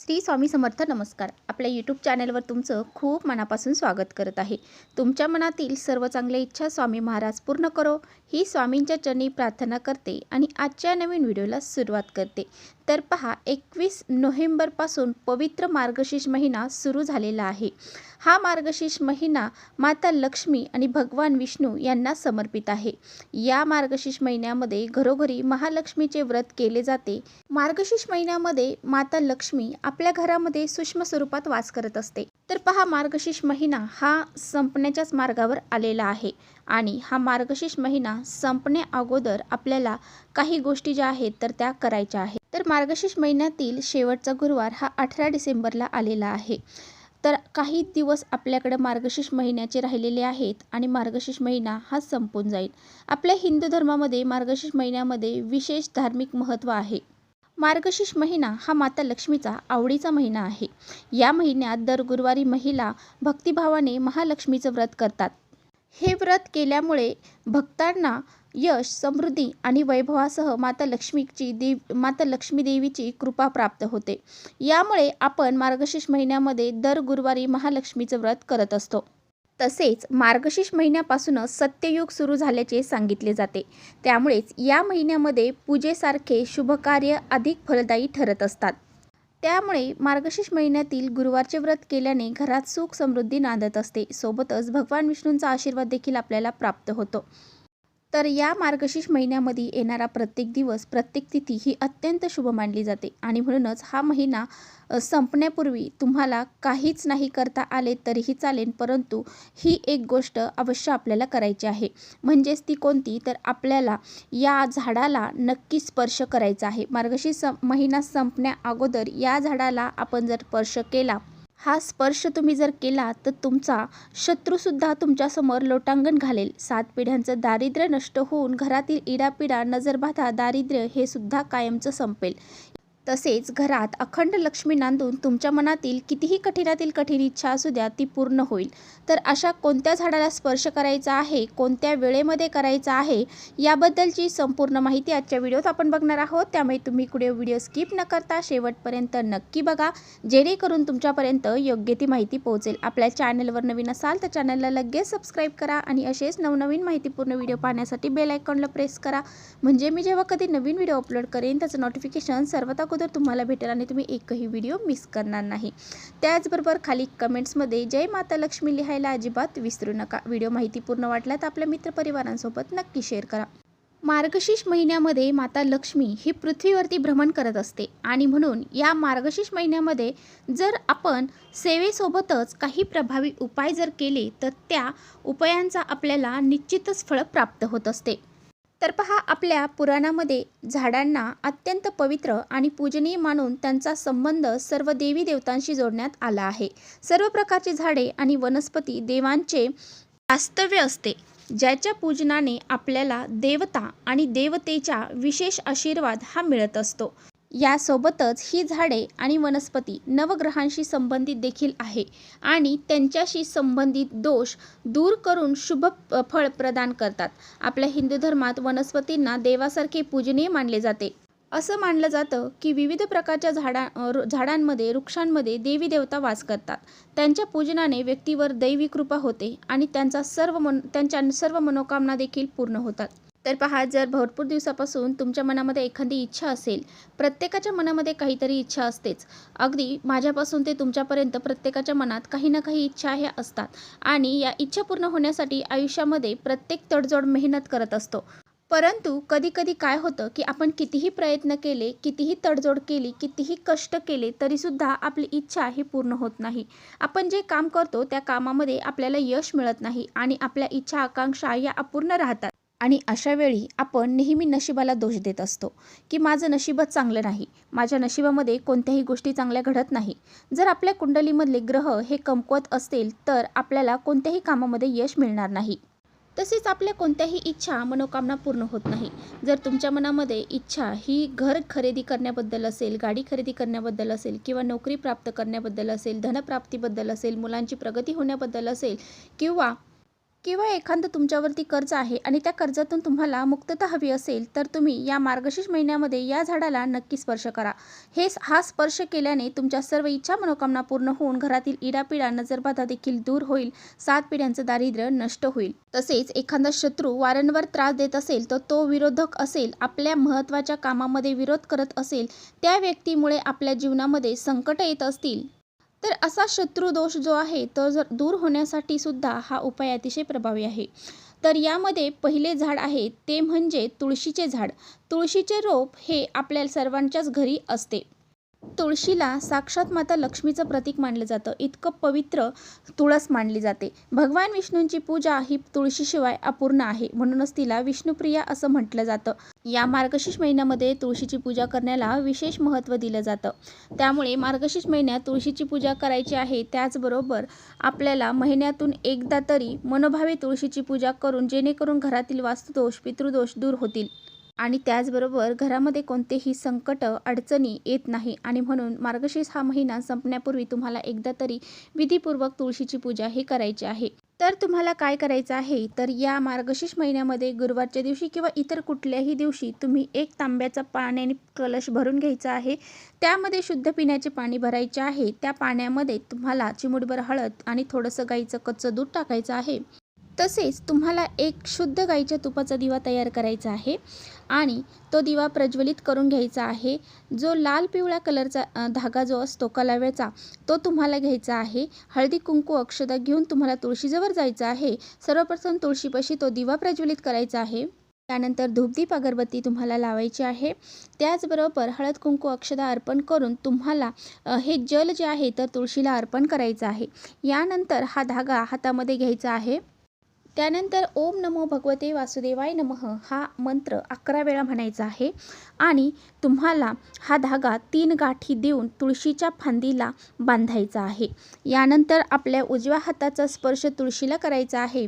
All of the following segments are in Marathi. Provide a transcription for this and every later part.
श्री स्वामी समर्थ नमस्कार. आपल्या यूट्यूब चॅनेलवर तुमचं खूप मनापासून स्वागत करत आहे. तुमच्या मनातील सर्व चांगल्या इच्छा स्वामी महाराज पूर्ण करो. ही स्वामींच्या चरणी प्रार्थना करते आणि आजच्या नवीन व्हिडिओला सुरुवात करते. तर पहा एकवीस नोव्हेंबरपासून पवित्र मार्गशीर्ष महिना सुरू झालेला आहे. हा मार्गशीर्ष महिना माता लक्ष्मी आणि भगवान विष्णू यांना समर्पित आहे. या मार्गशीर्ष महिन्यामध्ये घरोघरी महालक्ष्मीचे व्रत केले जाते. मार्गशीर्ष महिन्यामध्ये माता लक्ष्मी आपल्या घरामध्ये सूक्ष्म स्वरूपात वास करत असते. तर पहा मार्गशीर्ष महिना हा संपण्याच्याच मार्गावर आलेला आहे आणि हा मार्गशीर्ष महिना संपण्या अगोदर आपल्याला काही गोष्टी ज्या आहेत तर त्या करायच्या आहेत. तर मार्गशीर्ष महिन्यातील शेवटचा गुरुवार हा अठरा डिसेंबरला आलेला आहे. तर काही दिवस आपल्याकडे मार्गशीर्ष महिन्याचे राहिलेले आहेत आणि मार्गशीर्ष महिना हा संपून जाईल. आपल्या हिंदू धर्मामध्ये मार्गशीर्ष महिन्यामध्ये विशेष धार्मिक महत्त्व आहे. मार्गशीर्ष महिना हा माता लक्ष्मीचा आवडीचा महिना आहे. या महिन्यात दर गुरुवारी महिला भक्तिभावाने महालक्ष्मीचं व्रत करतात. हे व्रत केल्यामुळे भक्तांना यश समृद्धी आणि वैभवासह माता लक्ष्मीची देव माता लक्ष्मी देवीची कृपा प्राप्त होते. यामुळे आपण मार्गशीर्ष महिन्यामध्ये दर गुरुवारी महालक्ष्मीचं व्रत करत असतो. तसेच मार्गशीर्ष महिन्यापासूनच सत्ययुग सुरू झाल्याचे सांगितले जाते. त्यामुळेच या महिन्यामध्ये पूजेसारखे शुभकार्य अधिक फलदायी ठरत असतात. त्यामुळे मार्गशीर्ष महिन्यातील गुरुवारचे व्रत केल्याने घरात सुख समृद्धी नांदत असते. सोबतच भगवान विष्णूंचा आशीर्वाद देखील आपल्याला प्राप्त होतो. तर या मार्गशीर्ष महिन्यामध्ये येणारा प्रत्येक दिवस प्रत्येक तिथी ही अत्यंत शुभ मानली जाते. आणि म्हणूनच हा महिना संपण्यापूर्वी तुम्हाला काहीच नाही करता आले तरीही चालेल परंतु ही एक गोष्ट अवश्य आपल्याला करायची आहे. म्हणजेच ती कोणती? तर आपल्याला या झाडाला नक्की स्पर्श करायचा आहे. मार्गशीर्ष महिना संपण्या अगोदर या झाडाला आपण जर स्पर्श केला हा स्पर्श तुम्ही जर केला तर तुमचा शत्रूसुद्धा तुमच्यासमोर लोटांगण घालेल. सात पिढ्यांचं दारिद्र्य नष्ट होऊन घरातील इडापिडा नजरबाधा दारिद्र्य हे सुद्धा कायमचं संपेल. तसेच घरात अखंड लक्ष्मी नांदून तुमच्या मनातील कितीही कठीणातील कठीण इच्छा असू द्या ती पूर्ण होईल. तर अशा कोणत्या झाडाला स्पर्श करायचा आहे कोणत्या वेळेमध्ये करायचा आहे याबद्दलची संपूर्ण माहिती आजच्या व्हिडिओत आपण बघणार आहोत. त्यामुळे तुम्ही कुठे व्हिडिओ स्किप न करता शेवटपर्यंत नक्की बघा. जेणेकरून तुमच्यापर्यंत योग्य ती माहिती पोहोचेल. आपल्या चॅनलवर नवीन असाल तर चॅनलला लगेच सबस्क्राईब करा आणि असेच नवनवीन माहितीपूर्ण व्हिडिओ पाहण्यासाठी बेल आयकॉनला प्रेस करा. म्हणजे मी जेव्हा कधी नवीन व्हिडिओ अपलोड करेन त्याचं नोटिफिकेशन सर्वता अगोदर तुम्हाला भेटेल आणि तुम्ही एकही व्हिडिओ मिस करणार नाही. त्याचबरोबर खाली कमेंट्समध्ये जय माता लक्ष्मी लिहायला अजिबात विसरू नका. व्हिडिओ माहिती पूर्ण वाटला तर आपल्या मित्रपरिवारांसोबत नक्की शेअर करा. मार्गशीर्ष महिन्यामध्ये माता लक्ष्मी ही पृथ्वीवरती भ्रमण करत असते आणि म्हणून या मार्गशीर्ष महिन्यामध्ये जर आपण सेवेसोबतच काही प्रभावी उपाय जर केले तर त्या उपायांचा आपल्याला निश्चितच फळ प्राप्त होत असते. तर पहा आपल्या पुराणामध्ये झाडांना अत्यंत पवित्र आणि पूजनीय मानून त्यांचा संबंध सर्व देवी देवतांशी जोडण्यात आला आहे. सर्व प्रकारची झाडे आणि वनस्पती देवांचे वास्तव्य असते ज्याच्या पूजनाने आपल्याला देवता आणि देवतेच्या विशेष आशीर्वाद हा मिळत असतो. यासोबतच ही झाडे आणि वनस्पती नवग्रहांशी संबंधित देखील आहे आणि त्यांच्याशी संबंधित दोष दूर करून शुभ फळ प्रदान करतात. आपल्या हिंदू धर्मात वनस्पतींना देवासारखे पूजनीय मानले जाते. असं मानलं जातं की विविध प्रकारच्या झाडा झाडांमध्ये वृक्षांमध्ये देवी देवता वास करतात. त्यांच्या पूजनाने व्यक्तीवर दैवी कृपा होते आणि त्यांचा सर्व मन त्यांच्या सर्व मनोकामना देखील पूर्ण होतात. तर पहा जर भरपूर दिवसापासून तुमच्या मनामध्ये एखादी इच्छा असेल प्रत्येकाच्या मनामध्ये काहीतरी इच्छा असतेच. अगदी माझ्यापासून ते तुमच्यापर्यंत प्रत्येकाच्या मनात काही ना काही इच्छा ह्या असतात आणि या इच्छा पूर्ण होण्यासाठी आयुष्यामध्ये प्रत्येक तडजोड मेहनत करत असतो. परंतु कधी कधी काय होतं की आपण कितीही प्रयत्न केले कितीही तडजोड केली कितीही कष्ट केले तरीसुद्धा आपली इच्छा ही पूर्ण होत नाही. आपण जे काम करतो त्या कामामध्ये आपल्याला यश मिळत नाही आणि आपल्या इच्छा आकांक्षा या अपूर्ण राहतात. आणि अशा वेळी आपण नेहमी नशिबाला दोष देत असतो की माझं नशिबच चांगलं नाही. माझ्या नशिबामध्ये कोणत्याही गोष्टी चांगल्या घडत नाही. जर आपल्या कुंडलीमधले ग्रह हे कमकुवत असतील तर आपल्याला कोणत्याही कामामध्ये यश मिळणार नाही. तसेच आपल्या कोणत्याही इच्छा मनोकामना पूर्ण होत नाही. जर तुमच्या मनामध्ये इच्छा ही घर खरेदी करण्याबद्दल असेल गाडी खरेदी करण्याबद्दल असेल किंवा नोकरी प्राप्त करण्याबद्दल असेल धनप्राप्तीबद्दल असेल मुलांची प्रगती होण्याबद्दल असेल किंवा किंवा एखादं तुमच्यावरती कर्ज आहे आणि त्या कर्जातून तुम्हाला मुक्तता हवी असेल तर तुम्ही या मार्गशीर्ष महिन्यामध्ये या झाडाला नक्की स्पर्श करा. हे हा स्पर्श केल्याने तुमच्या सर्व इच्छा मनोकामना पूर्ण होऊन घरातील इडापिडा नजरबाधा देखील दूर होईल सात पिढ्यांचं दारिद्र्य नष्ट होईल. तसेच एखादा शत्रू वारंवार त्रास देत असेल तर तो विरोधक असेल आपल्या महत्त्वाच्या कामामध्ये विरोध करत असेल त्या व्यक्तीमुळे आपल्या जीवनामध्ये संकट येत असतील. तर असा शत्रू दोष जो आहे तो जर दूर होण्यासाठी सुद्धा हा उपाय अतिशय प्रभावी आहे. तर यामध्ये पहिले झाड आहे ते म्हणजे तुळशीचे झाड. तुळशीचे रोप हे आपल्या सर्वांच्याच घरी असते. तुळशीला साक्षात माता लक्ष्मीचं प्रतीक मानलं जातं. इतकं पवित्र तुळस मानली जाते. भगवान विष्णूंची पूजा ही तुळशीशिवाय अपूर्ण आहे. म्हणूनच तिला विष्णुप्रिया असं म्हटलं जातं. या मार्गशीर्ष महिन्यामध्ये तुळशीची पूजा करण्याला विशेष महत्त्व दिलं जातं. त्यामुळे मार्गशीर्ष महिन्यात तुळशीची पूजा करायची आहे. त्याचबरोबर आपल्याला महिन्यातून एकदा तरी मनोभावे तुळशीची पूजा करून जेणेकरून घरातील वास्तुदोष पितृदोष दूर होतील. आणि त्याचबरोबर घरामध्ये कोणतेही संकट अडचणी येत नाही. आणि म्हणून मार्गशीर्ष हा महिना संपण्यापूर्वी तुम्हाला एकदा तरी विधीपूर्वक तुळशीची पूजा ही करायची आहे. तर तुम्हाला काय करायचं आहे? तर या मार्गशीर्ष महिन्यामध्ये गुरुवारच्या दिवशी किंवा इतर कुठल्याही दिवशी तुम्ही एक तांब्याचा पाण्याने कलश भरून घ्यायचा आहे. त्यामध्ये शुद्ध पिण्याचे पाणी भरायचे आहे. त्या पाण्यामध्ये तुम्हाला चिमुटभर हळद आणि थोडंसं गाईचं कच्चं दूध टाकायचं आहे. तसेच तुम्हाला एक शुद्ध गाईच्या तुपाचा दिवा तयार करायचा आहे आणि तो दिवा प्रज्वलित करून घ्यायचा आहे. जो लाल पिवळ्या कलरचा धागा जो असतो कलाव्याचा तो तुम्हाला घ्यायचा आहे. हळदी कुंकू अक्षदा घेऊन तुम्हाला तुळशीजवळ जायचं आहे. सर्वप्रथम तुळशीपाशी तो दिवा प्रज्वलित करायचा आहे. त्यानंतर धूपदीप अगरबत्ती तुम्हाला लावायची आहे. त्याचबरोबर हळद कुंकू अक्षदा अर्पण करून तुम्हाला हे जल जे आहे तर तुळशीला अर्पण करायचं आहे. यानंतर हा धागा हातामध्ये घ्यायचा आहे. त्यानंतर ओम नमो भगवते वासुदेवाय नमः हा मंत्र अकरा वेळा म्हणायचा आहे. आणि तुम्हाला हा धागा तीन गाठी देऊन तुळशीच्या फांदीला बांधायचा आहे. यानंतर आपल्या उजव्या हाताचा स्पर्श तुळशीला करायचा आहे.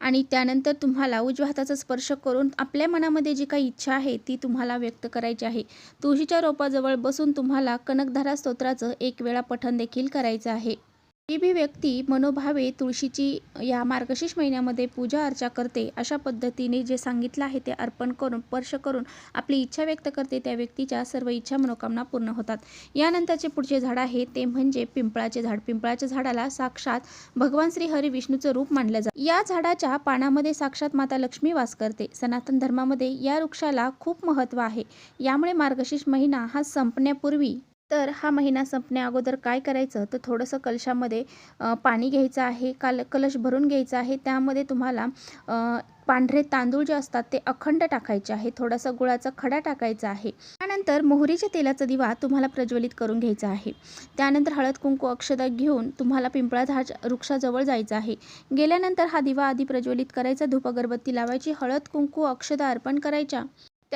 आणि त्यानंतर तुम्हाला उजव्या हाताचा स्पर्श करून आपल्या मनामध्ये जी काही इच्छा आहे ती तुम्हाला व्यक्त करायची आहे. तुळशीच्या रोपाजवळ बसून तुम्हाला कनकधारा स्तोत्राचं एक वेळा पठण देखील करायचं आहे. जी बी व्यक्ती मनोभावे तुळशीची या मार्गशीर्ष महिन्यामध्ये पूजा अर्चा करते. अशा पद्धतीने जे सांगितलं आहे ते अर्पण करून स्पर्श करून आपली इच्छा व्यक्त करते त्या व्यक्तीच्या सर्व इच्छा मनोकामना पूर्ण होतात. यानंतरचे पुढचे झाड आहे ते म्हणजे पिंपळाचे झाड. पिंपळाच्या झाडाला साक्षात भगवान श्री हरी विष्णूचं रूप मानलं जातं. या झाडाच्या पानामध्ये साक्षात माता लक्ष्मी वास करते. सनातन धर्मामध्ये या वृक्षाला खूप महत्त्व आहे. यामुळे मार्गशीर्ष महिना हा संपण्यापूर्वी तर हा महिना संपण्या अगोदर काय करायचं? तर थोडंसं कलशामध्ये पाणी घ्यायचं आहे काल कलश भरून घ्यायचा आहे. त्यामध्ये तुम्हाला पांढरे तांदूळ जे असतात ते अखंड टाकायचे आहे. थोडासा गुळाचा खडा टाकायचा आहे. त्यानंतर मोहरीच्या तेलाचा दिवा तुम्हाला प्रज्वलित करून घ्यायचा आहे. त्यानंतर हळद कुंकू अक्षदा घेऊन तुम्हाला पिंपळा झाड वृक्षाजवळ जायचं आहे. गेल्यानंतर हा दिवा आधी प्रज्वलित करायचा. धूप अगरबत्ती लावायची. हळद कुंकू अक्षदा अर्पण करायच्या.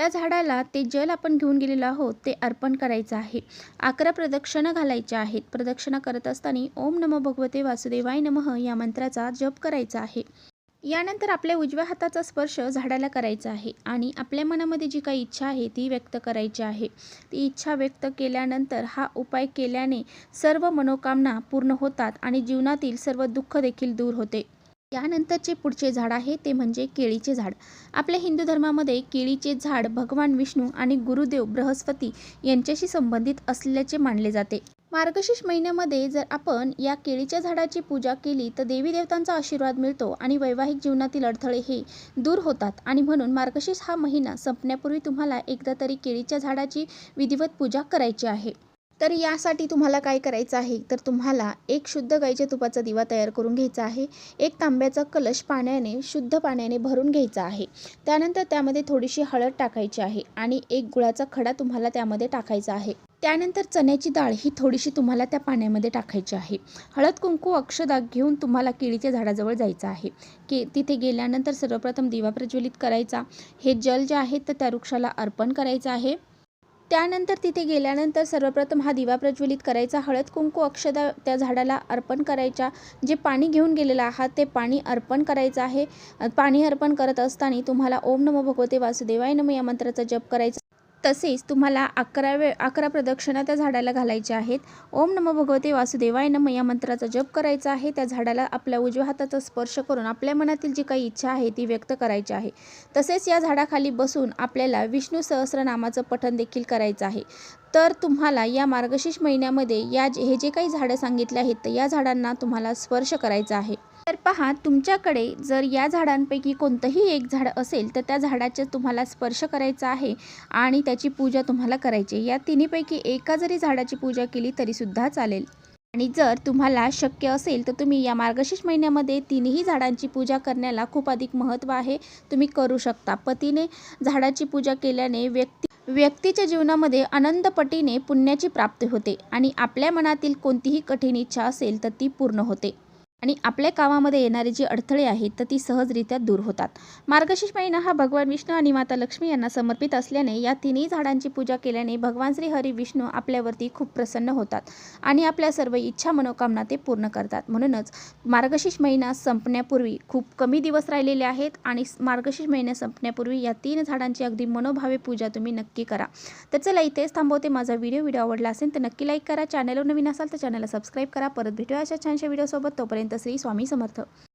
त्या झाडाला ते जल आपण घेऊन गेलेलो आहोत ते अर्पण करायचं आहे. अकरा प्रदक्षिणा घालायच्या आहेत. प्रदक्षिणा करत असताना ओम नमो भगवते वासुदेवाय नमः या मंत्राचा जप करायचा आहे. यानंतर आपल्या उजव्या हाताचा स्पर्श झाडाला करायचा आहे आणि आपल्या मनामध्ये जी काही इच्छा आहे ती व्यक्त करायची आहे. ती इच्छा व्यक्त केल्यानंतर हा उपाय केल्याने सर्व मनोकामना पूर्ण होतात आणि जीवनातील सर्व दुःख देखील दूर होते. यानंतरचे पुढचे झाड आहे ते म्हणजे केळीचे झाड. आपल्या हिंदू धर्मामध्ये केळीचे झाड भगवान विष्णू आणि गुरुदेव बृहस्पती यांच्याशी संबंधित असल्याचे मानले जाते. मार्गशीर्ष महिन्यामध्ये जर आपण या केळीच्या झाडाची पूजा केली तर देवी देवतांचा आशीर्वाद मिळतो आणि वैवाहिक जीवनातील अडथळे हे दूर होतात. आणि म्हणून मार्गशीर्ष हा महिना संपण्यापूर्वी तुम्हाला एकदा तरी केळीच्या झाडाची विधिवत पूजा करायची आहे. तर यासाठी तुम्हाला काय करायचं आहे? तर तुम्हाला एक शुद्ध गाईच्या तुपाचा दिवा तयार करून घ्यायचा आहे. एक तांब्याचा कलश पाण्याने शुद्ध पाण्याने भरून घ्यायचा आहे. त्यानंतर त्यामध्ये थोडीशी हळद टाकायची आहे आणि एक गुळाचा खडा तुम्हाला त्यामध्ये टाकायचा आहे. त्यानंतर चण्याची डाळ ही थोडीशी तुम्हाला त्या पाण्यामध्ये टाकायची आहे. हळद कुंकू अक्षदा घेऊन तुम्हाला केळीच्या झाडाजवळ जायचं आहे. की तिथे गेल्यानंतर सर्वप्रथम दिवा प्रज्वलित करायचा. हे जल जे आहे तर त्या वृक्षाला अर्पण करायचं आहे. त्यानंतर तिथे गेल्यानंतर सर्वप्रथम हा दिवा प्रज्वलित करायचा. हळद कुंकू अक्षदा त्या झाडाला अर्पण करायच्या. जे पाणी घेऊन गेलेलं आहात ते पाणी अर्पण करायचं आहे. पाणी अर्पण करत असताना तुम्हाला ओम नमो भगवते वासुदेवाय नम या मंत्राचा जप करायचा तसेच तुम्हाला अकरा वेळ अकरा प्रदक्षिणा त्या झाडाला घालायच्या आहेत. ओम नमो भगवते वासुदेवाय नम या मंत्राचा जप करायचा आहे. त्या झाडाला आपल्या उजव्या हाताचा स्पर्श करून आपल्या मनातील जी काही इच्छा आहे ती व्यक्त करायची आहे. तसेच या झाडाखाली बसून आपल्याला विष्णू सहस्रनामाचं पठण देखील करायचं आहे. तर तुम्हाला या मार्गशीर्ष महिन्यामध्ये या जे- हे जे काही झाडं सांगितले आहेत तर या झाडांना तुम्हाला स्पर्श करायचा आहे. तर पहा तुमच्याकडे जर या झाडांपैकी कोणतंही एक झाड असेल तर त्या झाडाचे तुम्हाला स्पर्श करायचा आहे आणि त्याची पूजा तुम्हाला करायची या तिन्हीपैकी एका जरी झाडाची पूजा केली तरीसुद्धा चालेल. आणि जर तुम्हाला शक्य असेल तर तुम्ही या मार्गशीर्ष महिन्यामध्ये तिन्ही झाडांची पूजा करण्याला खूप अधिक महत्त्व आहे. तुम्ही करू शकता. पतीने झाडाची पूजा केल्याने व्यक्ती व्यक्तीच्या जीवनामध्ये आनंदपटीने पुण्याची प्राप्ती होते आणि आपल्या मनातील कोणतीही कठीण इच्छा असेल तर ती पूर्ण होते. आणि आपल्या कामामध्ये येणारे जे अडथळे आहेत तर ती सहजरित्या दूर होतात. मार्गशीर्ष महिना हा भगवान विष्णू आणि माता लक्ष्मी यांना समर्पित असल्याने या तिन्ही झाडांची पूजा केल्याने भगवान श्री हरी विष्णू आपल्यावरती खूप प्रसन्न होतात आणि आपल्या सर्व इच्छा मनोकामना ते पूर्ण करतात. म्हणूनच मार्गशीर्ष महिना संपण्यापूर्वी खूप कमी दिवस राहिलेले आहेत आणि मार्गशीर्ष महिना संपण्यापूर्वी या तीन झाडांची अगदी मनोभावे पूजा तुम्ही नक्की करा. तर चला इथेच थांबवते माझा व्हिडिओ. व्हिडिओ आवडला असेल तर नक्की लाईक करा. चॅनलवर नवीन असाल तर चॅनलला सबस्क्राईब करा. परत भेटूया अशा छानशा व्हिडिओसोबत. तोपर्यंत श्री स्वामी समर्थ.